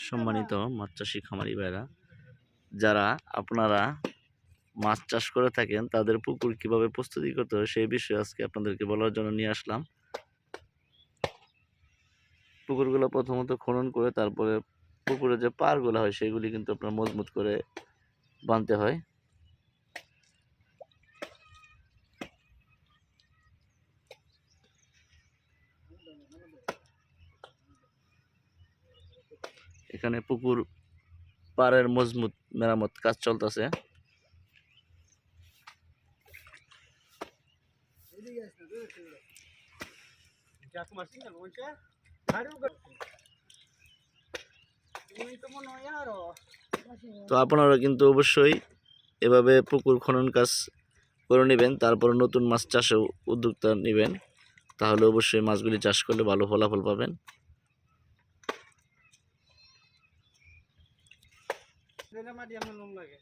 সম্মানিত মাছ চাষি খামারি ভাইরা, যারা আপনারা মাছ চাষ করে থাকেন, তাদের পুকুর কীভাবে প্রস্তুতি করতে হয় সেই বিষয়ে আজকে আপনাদেরকে বলার জন্য নিয়ে আসলাম। পুকুরগুলো প্রথমত খনন করে তারপরে পুকুরে যে পারগুলো হয়, সেগুলি কিন্তু আপনার মজবুত করে বাঁধতে হয়। এখানে পুকুর পাড়ের মজবুত মেরামত কাজ চলতেছে। তো আপনারা কিন্তু অবশ্যই এভাবে পুকুর খনন কাজ করে নেবেন, তারপর নতুন মাছ চাষেও উদ্যোক্তা নেবেন, তাহলে অবশ্যই মাছগুলি চাষ করলে ভালো ফলাফল পাবেন। মাটি আমার লোম লাগে।